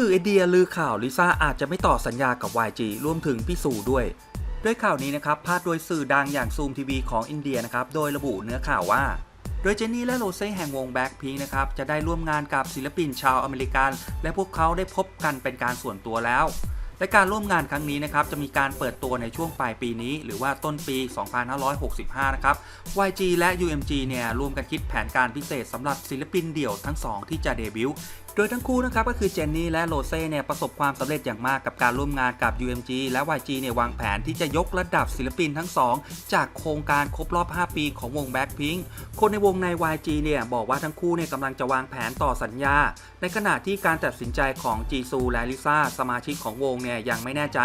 สื่อเอเดียลือข่าวลิซ่าอาจจะไม่ต่อสัญญากับ YG รวมถึงพี่สู่ด้วย ด้วยข่าวนี้นะครับพาดโดยสื่อดังอย่างซูมทีวีของอินเดียนะครับโดยระบุเนื้อข่าวว่า โดยเจนนี่และโรเซ่แห่งวงแบ็คพิงนะครับจะได้ร่วมงานกับศิลปินชาวอเมริกัน และพวกเขาได้พบกันเป็นการส่วนตัวแล้ว และการร่วมงานครั้งนี้นะครับจะมีการเปิดตัวในช่วงปลายปีนี้ หรือว่าต้นปี 2565 นะครับ YG และ UMG เนี่ยร่วมกันคิดแผนการพิเศษสำหรับศิลปินเดี่ยวทั้งสองที่จะเดบิวต์ โดยทั้งคู่นะครับก็คือเจนนี่และโรเซ่เนี่ยประสบความสำเร็จอย่างมากกับการร่วมงานกับ UMG และ YG เนี่ยวางแผนที่จะยกระดับศิลปินทั้งสองจากโครงการครบรอบ 5 ปีของวง Blackpink คนในวงใน YG เนี่ยบอกว่าทั้งคู่เนี่ยกำลังจะวางแผนต่อสัญญา ในขณะที่การตัดสินใจของจีซูและลิซ่าสมาชิกของวงเนี่ยยังไม่แน่ใจ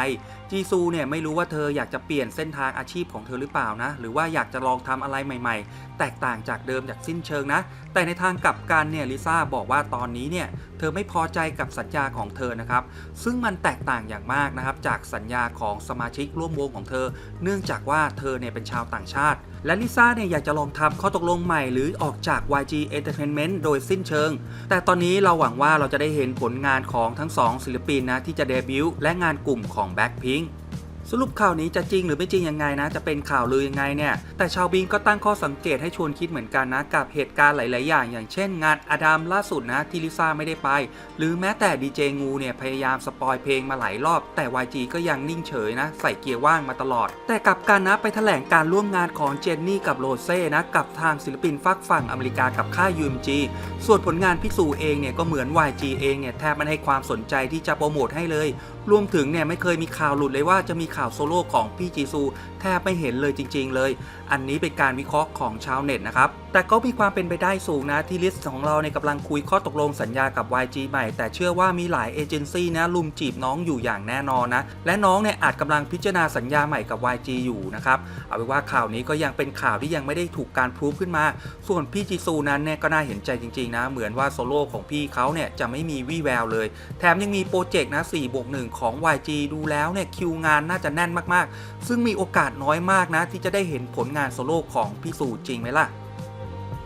จีซูเนี่ยไม่รู้ว่าเธออยากจะเปลี่ยนเส้นทางอาชีพของเธอหรือเปล่านะ หรือว่าอยากจะลองทำอะไรใหม่ ๆ แตกต่างจากเดิมจากสิ้นเชิงนะ แต่ในทางกลับกันเนี่ยลิซ่าบอกว่าตอนนี้เนี่ยเธอไม่พอใจกับสัญญาของเธอนะครับ ซึ่งมันแตกต่างอย่างมากนะครับ จากสัญญาของสมาชิกร่วมวงของเธอ เนื่องจากว่าเธอเนี่ยเป็นชาวต่างชาติ และลิซ่าเนี่ยอยากจะลองทำข้อตกลงใหม่หรือออกจาก YG Entertainment โดยสิ้นเชิง แต่ตอนนี้เราหวังว่าเราจะได้เห็นผลงานของทั้งสองศิลปินนะที่จะเดบิวต์และงานกลุ่มของ Blackpink สรุปข่าวนี้จะจริงหรือไม่จริงยังไงนะ จะเป็นข่าวลือยังไงเนี่ย แต่ชาวบินก็ตั้งข้อสังเกตให้ชวนคิดเหมือนกันนะ กับเหตุการณ์หลาย ๆ อย่าง อย่างเช่นงานอดัมล่าสุดนะที่ลิซ่าไม่ได้ไป หรือแม้แต่ดีเจงูเนี่ย พยายามสปอยเพลงมาหลายรอบ แต่ YG ก็ยังนิ่งเฉยนะ ใส่เกียร์ว่างมาตลอด แต่กับกันนะไปแถลงการร่วมงานของเจนนี่กับโรเซ่นะกับทางศิลปินฟักฝั่งอเมริกากับค่าย UMG ส่วนผลงานพิสูเองเนี่ยก็เหมือน YG เองเนี่ยแทบไม่ให้ความสนใจที่จะโปรโมทให้เลย รวมถึงเนี่ยไม่เคยมีข่าวหลุดเลยว่าจะมีข่าวโซโล่ของพี่จีซูแทบไม่เห็นเลยจริง ๆ เลย อันนี้เป็นการวิเคราะห์ของชาวเน็ตนะครับแต่ก็มีความเป็นไปได้สูงนะที่ลิสต์ของเราเนี่ยกำลังคุยข้อตกลงสัญญากับ YG ใหม่ แต่เชื่อว่ามีหลายเอเจนซี่นะลุมจีบน้องอยู่อย่างแน่นอนนะ และน้องเนี่ยอาจกำลังพิจารณาสัญญาใหม่กับ YG อยู่นะครับ เอาเป็นว่าข่าวนี้ก็ยังเป็นข่าวที่ยังไม่ได้ถูกการพูฟขึ้นมา ส่วนพี่จีซูนั้นเนี่ยก็น่าเห็นใจจริงๆนะ เหมือนว่าโซโล่ของพี่เขาเนี่ยจะไม่มีวี่แววเลย แถมยังมีโปรเจกต์นะ4บวก1ของ YG ดูแล้วเนี่ยคิวงานน่าจะแน่นมากๆ ซึ่งมีโอกาสน้อยมากนะที่จะได้เห็นผลงานโซโล่ของพี่สูจริงไหมล่ะ